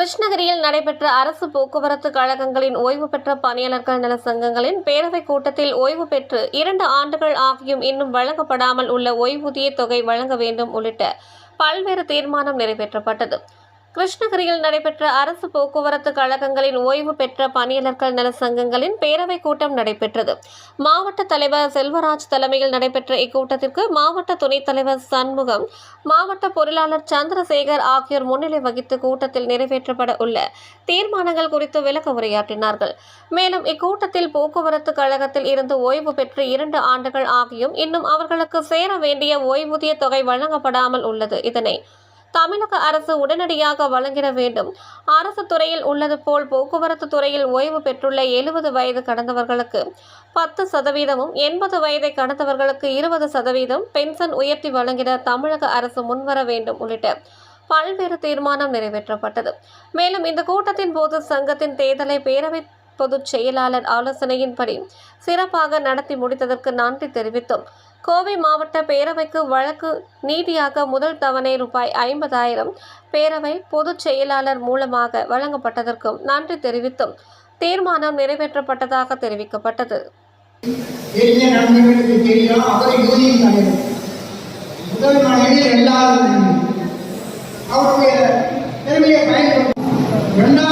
கிருஷ்ணகிரியில் நடைபெற்ற அரசு போக்குவரத்து கழகங்களின் ஓய்வு பெற்ற பணியாளர்கள் நல சங்கங்களின் பேரவைக் கூட்டத்தில் ஓய்வு பெற்று இரண்டு ஆண்டுகள் ஆகியும் இன்னும் வழங்கப்படாமல் உள்ள ஓய்வூதிய தொகை வழங்க வேண்டும் உள்ளிட்ட பல்வேறு தீர்மானம் நிறைவேற்றப்பட்டது. கிருஷ்ணகிரியில் நடைபெற்ற அரசு போக்குவரத்து கழகங்களின் ஓய்வு பெற்ற பணியாளர்கள் நல சங்கங்களின் பேரவைக் கூட்டம் நடைபெற்றது. மாவட்ட தலைவர் செல்வராஜ் தலைமையில் நடைபெற்ற இக்கூட்டத்திற்கு மாவட்ட துணைத் தலைவர் சண்முகம் மாவட்ட பொருளாளர் சந்திரசேகர் ஆகியோர் முன்னிலை வகித்து கூட்டத்தில் நிறைவேற்றப்பட உள்ள தீர்மானங்கள் குறித்து விளக்க உரையாற்றினார்கள். மேலும் இக்கூட்டத்தில் போக்குவரத்து கழகத்தில் இருந்து ஓய்வு பெற்று இரண்டு ஆண்டுகள் ஆகியும் இன்னும் அவர்களுக்கு சேர வேண்டிய ஓய்வூதிய தொகை வழங்கப்படாமல் உள்ளது. இதனை தமிழக அரசு உடனடியாக வழங்கிட வேண்டும். அரசு துறையில் உள்ளது போல் போக்குவரத்து துறையில் ஓய்வு பெற்றுள்ள எழுபது வயது கடந்தவர்களுக்கு பத்து சதவீதமும் எண்பது வயதை கடந்தவர்களுக்கு இருபது சதவீதம் பென்ஷன் உயர்த்தி வழங்கிட தமிழக அரசு முன்வர வேண்டும் உள்ளிட்ட பல்வேறு தீர்மானம் நிறைவேற்றப்பட்டது. மேலும் இந்த கூட்டத்தின் போது சங்கத்தின் தேர்தலை பேரவை பொதுச் செயலாளர் ஆலோசனையின்படி சிறப்பாக நடத்தி முடித்ததற்கு நன்றி தெரிவித்தோம். கோவை மாவட்ட பேரவைக்கு வழக்கு நீதியாக முதல் தவணை ரூபாய் ஐம்பதாயிரம் பேரவை பொதுச் செயலாளர் மூலமாக வழங்கப்பட்டதற்கும் நன்றி தெரிவித்தும். தீர்மானம் நிறைவேற்றப்பட்டதாக தெரிவிக்கப்பட்டது. முதல்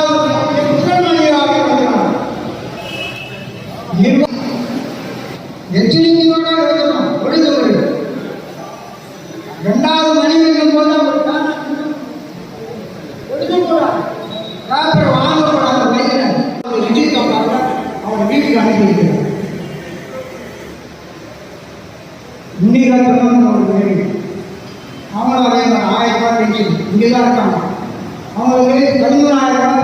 எச்சரிக்கையோட எழுதணும் எழுதுவது இரண்டாவது மனைவிக்கும் போது அவர் தான் எழுதக்கூடாது பேப்பர் வாங்கக்கூடாது பையனை. ரிஜித் அவங்க வீட்டுக்கு அனுப்பி வைக்கிறார் இன்னைக்கு அவங்களும் அதே மாதிரி ஆயிரம் ரூபாய் இங்கே தான் இருக்காங்க. அவங்களுக்கு பதிமூணாயிரம் ரூபாய்